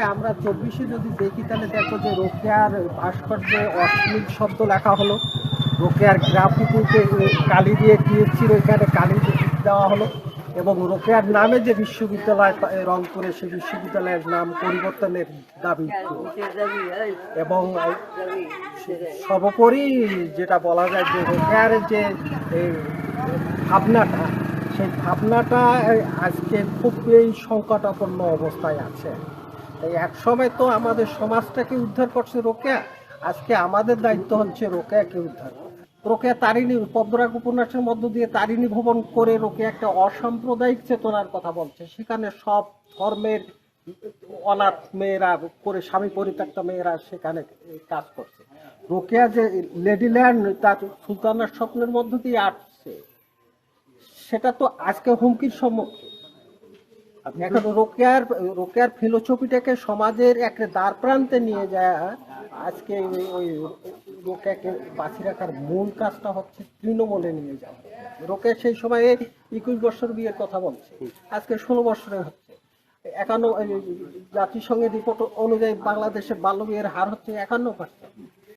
আমরা চব্বিশে যদি দেখি, তাহলে দেখো যে রোকেয়ার ভাস্কর্যে অশ্লীল শব্দ লেখা হলো। রোকেয়ার গ্রাফিতিতে কালি দিয়ে টিএসসির ওইখানে কালি দেওয়া হলো এবং রোকেয়ার নামে যে বিশ্ববিদ্যালয় পা- রংপুরে সেই বিশ্ববিদ্যালয়ের নাম পরিবর্তনের দাবি। এবং সর্বোপরি যেটা বলা যায় যে রোকেয়ার যে ভাবনাটা, সেই ভাবনাটা আজকে খুব এই সংকটাপন্ন অবস্থায় আছে। এই এক সময় তো আমাদের সমাজটাকে উদ্ধার করছে রোকেয়া। আজকে আমাদের দায়িত্ব হচ্ছে রোকেয়াকে উদ্ধার রোকেয়া তারিণী পদ্মরাগ উপন্যাসের মধ্য দিয়ে তারিণী ভবন করে রোকেয়া একটা অসাম্প্রদায়িক চেতনার কথা বলছে। সেখানে সব ধর্মের অনাথ মেয়েরা করে, স্বামী পরিত্যক্ত মেয়েরা সেখানে কাজ করছে। রোকেয়া যে লেডিল্যান্ড, তার সুলতানার স্বপ্নের মধ্য দিয়ে আসছে, সেটা তো আজকে হুমকির সম্মুখীন। এখন রোকেয়ার রোকেয়ার ফিলোসফিটাকে সমাজের একটা দ্বার প্রান্তে নিয়ে যায়, আজকে ওই- রোকেয়াকে বাঁচিয়ে রাখার মূল কাজটা হচ্ছে তৃণমূলে নিয়ে যাওয়া। রোকেয়া সেই সময়ে একুশ বছর বিয়ের কথা বলছে। আজকে ষোলো বছরে হচ্ছে। একান্ন জাতিসংঘের রিপোর্ট অনুযায়ী বাংলাদেশে বাল্য বিয়ের হার হচ্ছে একান্ন পার্সেন্ট